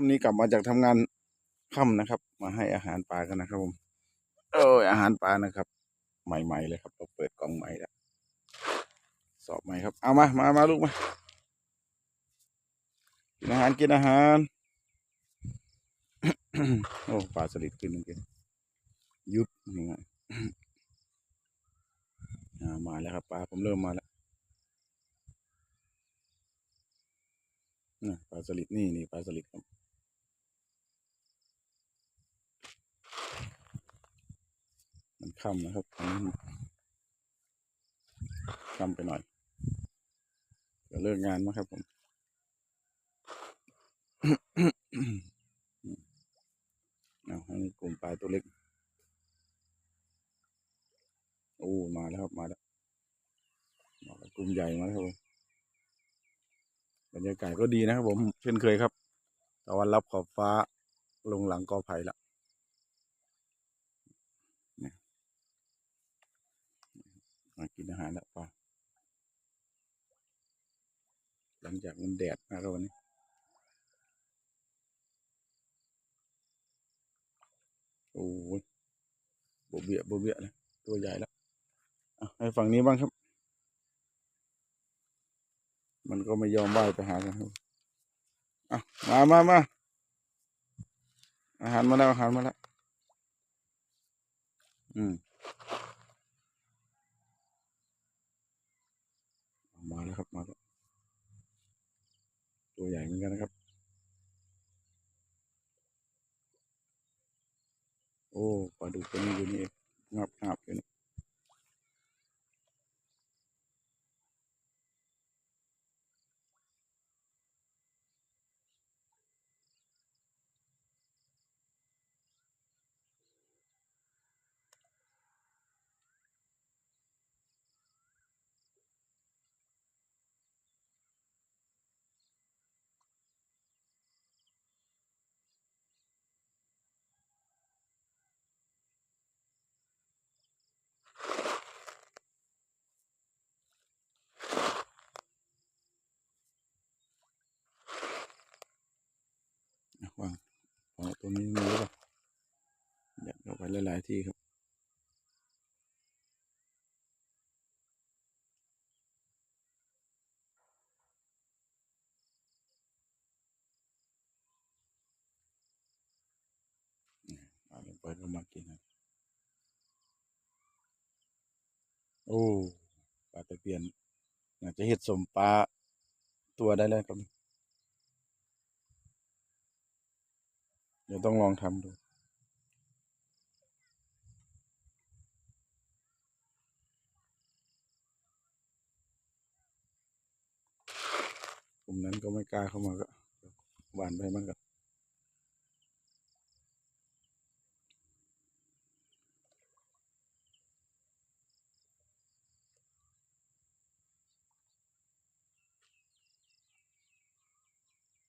ค่ำนี้กลับมาจากทำงานค่ำนะครับ มาให้อาหารปลากันนะครับผมเอออาหารปลานะครับ ใหม่ๆเลยครับเราเปิดกล่องใหม่แล้วสอบใหม่ครับ เอามามามาลูกมากินอาหารกินอาหารโอ้ปลาสลิดขึ้นเมื่อกี้ยุบนี่ไงมาแล้วครับปลาผมเริ่มมาแล้วนะปลาสลิดนี่นี่ปลาสลิดครับ มัน ค่ำนะครับอันนี้มันค่ำไปหน่อยจะเลิกงานมั้งครับผมเอาให้กลุ่มปลาตัวเล็ก โอ้ มาแล้วครับ มาแล้วมาแล้วกลุ่มใหญ่มาแล้วครับผมบรรยากาศก็ดีนะครับผม เช่นเคยครับ ตะวันรับขอบฟ้าลงหลังกอไผ่ละเนี่ย มากินอาหารแล้วปลาหลังจากมันแดดมากครับวันนี้โอ้ยโบเบียโบเบียเลยตัวใหญ่แล้วอะให้ฝั่งนี้บ้างครับ มันก็ไม่ยอมว่ายไปหากันครับอะมามามาอาหารมาแล้วอาหารมาแล้วอืม มาแล้วครับมาแล้วตัวใหญ่เหมือนกันนะครับ โอ้ปลาดุกตัวนี้อยู่นี่งับงับอยู่นี่อะวางวางตัวนี้มือป่ะยัดเข้าไป หลาย ๆ ที่ครับเอาลงไปก็มากินนะโอ้ปลาตะเพียนน่ากจะเห็ดสมปลาตัวได้แล้วครับ เดี๋ยวต้องลองทำดู ลุ่มนั้นก็ไม่กล้าเข้ามาก็หวานไปมันก็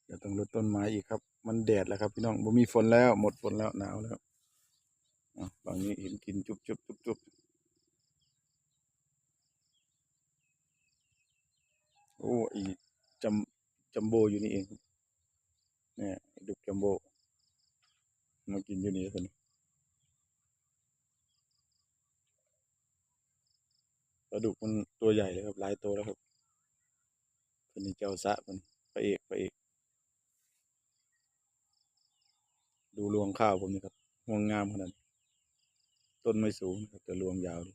เดี๋ยวต้องลดต้นไม้อีกครับ มันแดดแล้วครับพี่น้องบ่มีฝนแล้ว หมดฝนแล้วหนาวแล้วอะบางนี้เห็นกินจุบจุบจุบจุบโอ้อีจำ จัมโบอยู่นี่เอง เนี่ยดุกจัมโบมากินอยู่นี่คนปลาดุกมันตัวใหญ่เลยครับหลายตัวแล้วครับคนนี้เจ้าสะคนพระเอกพระเอก ดูรวงข้าวผมนี่ครับงวงงามขนาดต้นไม่สูงครับแต่รวงยาวดี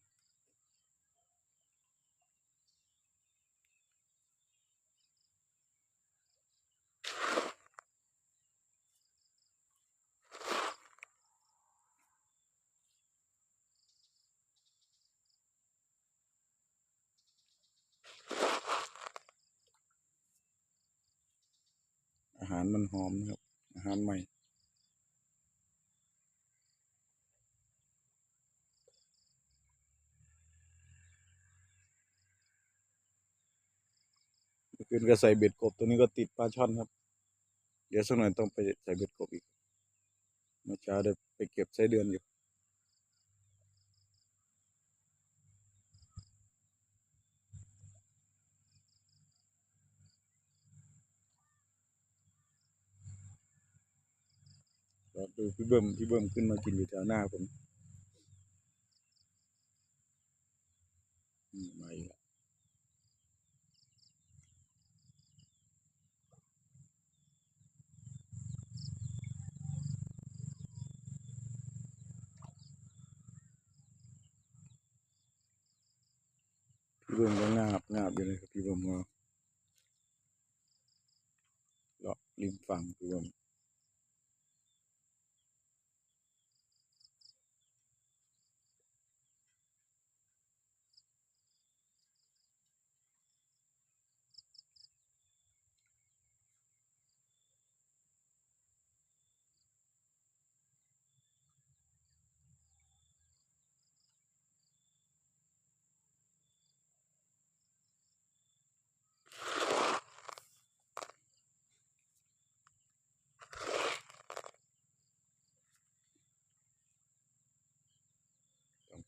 าหารมันหอมนะครับ อาหารใหม่เมื่อคืนก็ใส่เบ็ดกบ ตัวนี้ก็ติดปลาช่อนครับ เดี๋ยวสักหน่อยต้องไปใส่เบ็ดกบอีกเมื่อเช้าได้ไปเก็บไส้เดือนอยู่ อพี่เบิ้มพี่เบิ้มขึ้นมากินอยู่แถวหน้าผมมาอีกแล้วพี่เบิ้มก็งาบงาบอยู่เลยครับพี่เบิ้มก็เลาะริมฝั่งพี่เบิ้ม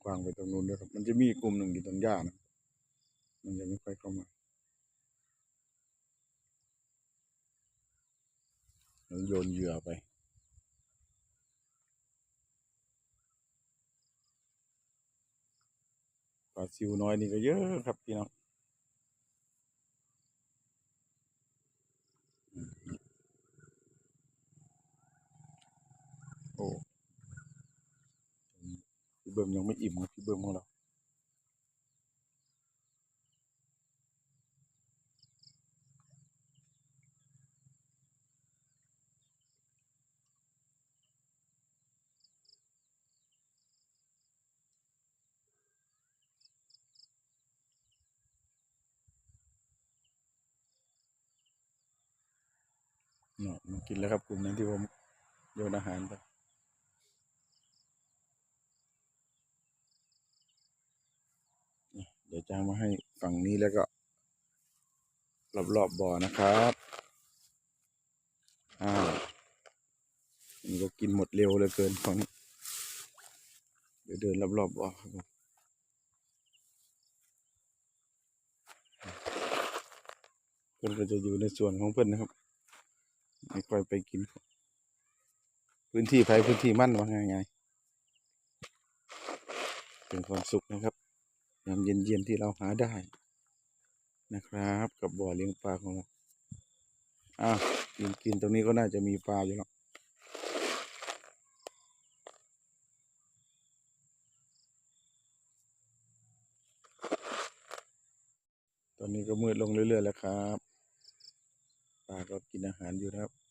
กว้างไปตรงนู้นด้วยครับ มันจะมีกกลุ่มหนึ่งอยู่ตรงหญ้านะมันจะไม่ค่อยเข้ามาแล้วโยนเหยื่อไปปลาซิวน้อยนี่ก็เยอะครับพี่น้องอืมโอ้พี่เบิ้มยังไม่อิ่มครับพี่เบิ้มของเราเนาะมันกินแล้วครับกลุ่มนั้นที่ผมโยนอาหารไปนี่เดี๋ยวจะมาให้ฝั่งนี้แล้วก็ รอบๆบบ่อนะครับอ่ามันก็กินหมดเร็วเหลือเกินฝั่งนี้เดี๋ยวเดินรอบๆบบ่อครับผมเพื่อนก็จะอยู่ในส่วนของเพื่อนนะครับ ไม่ค่อยไปกิน พื้นที่ไผพื้นที่มั่นว่าไงๆเป็นความสุขนะครับ ยามเย็นๆที่เราหาได้นะครับ กับบ่อเลี้ยงปลาของเราอ้าวกินกินตรงนี้ก็น่าจะมีปลาอยู่แล้วตอนนี้ก็มืดลงเรื่อยๆแล้วครับปลาก็กินอาหารอยู่นะครับ